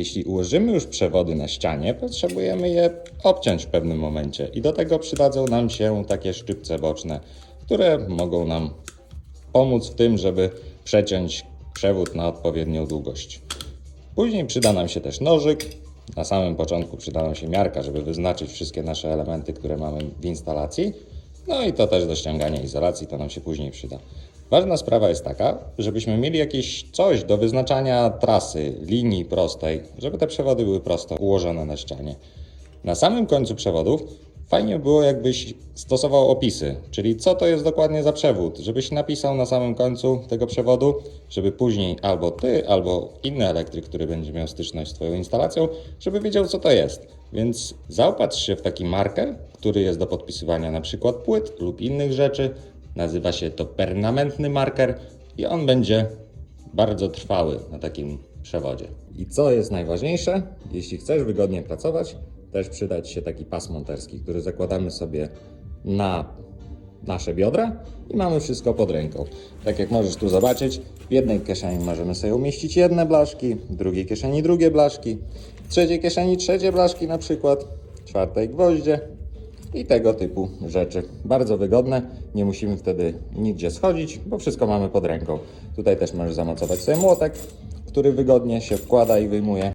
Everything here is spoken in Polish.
Jeśli ułożymy już przewody na ścianie, potrzebujemy je obciąć w pewnym momencie i do tego przydadzą nam się takie szczypce boczne, które mogą nam pomóc w tym, żeby przeciąć przewód na odpowiednią długość. Później przyda nam się też nożyk. Na samym początku przyda nam się miarka, żeby wyznaczyć wszystkie nasze elementy, które mamy w instalacji. No i to też do ściągania izolacji, to nam się później przyda. Ważna sprawa jest taka, żebyśmy mieli jakieś coś do wyznaczania trasy, linii prostej, żeby te przewody były prosto ułożone na ścianie. Na samym końcu przewodów fajnie było, jakbyś stosował opisy, czyli co to jest dokładnie za przewód, żebyś napisał na samym końcu tego przewodu, żeby później albo ty, albo inny elektryk, który będzie miał styczność z Twoją instalacją, żeby wiedział, co to jest. Więc zaopatrz się w taki marker, który jest do podpisywania na przykład płyt lub innych rzeczy. Nazywa się to permanentny marker i on będzie bardzo trwały na takim przewodzie. I co jest najważniejsze, jeśli chcesz wygodnie pracować, też przyda Ci się taki pas monterski, który zakładamy sobie na nasze biodra i mamy wszystko pod ręką. Tak jak możesz tu zobaczyć, w jednej kieszeni możemy sobie umieścić jedne blaszki, w drugiej kieszeni drugie blaszki, w trzeciej kieszeni trzecie blaszki na przykład, w czwartej gwoździe i tego typu rzeczy. Bardzo wygodne, nie musimy wtedy nigdzie schodzić, bo wszystko mamy pod ręką. Tutaj też możesz zamocować sobie młotek, który wygodnie się wkłada i wyjmuje.